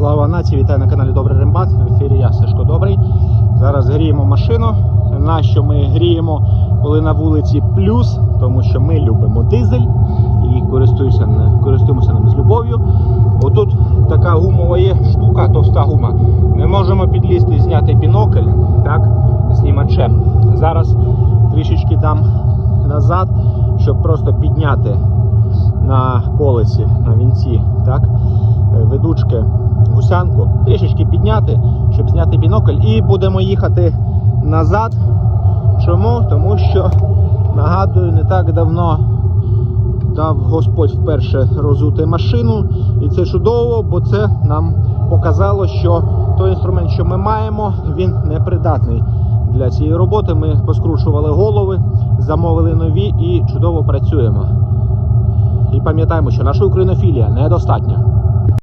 Слава нації, вітаю на каналі Добрий Рембат. В ефірі я Сашко Добрий. Зараз гріємо машину. На що ми гріємо, коли на вулиці плюс, тому що ми любимо дизель і користуюся, користуємося ним з любов'ю. Отут така гумова є штука, товста гума. Не можемо підлізти і зняти бінокль, так, знімачем. Зараз трішечки дам назад, щоб просто підняти на колесі, на вінці, так, е, ведучки гусянку, трішечки підняти, щоб зняти бінокль, і будемо їхати назад. Чому? Тому що, нагадую, не так давно дав Господь вперше розути машину, і це чудово, бо це нам показало, що той інструмент, що ми маємо, він непридатний для цієї роботи. Ми поскручували голови, замовили нові і чудово працюємо. І пам'ятаємо, що наша українофілія недостатня.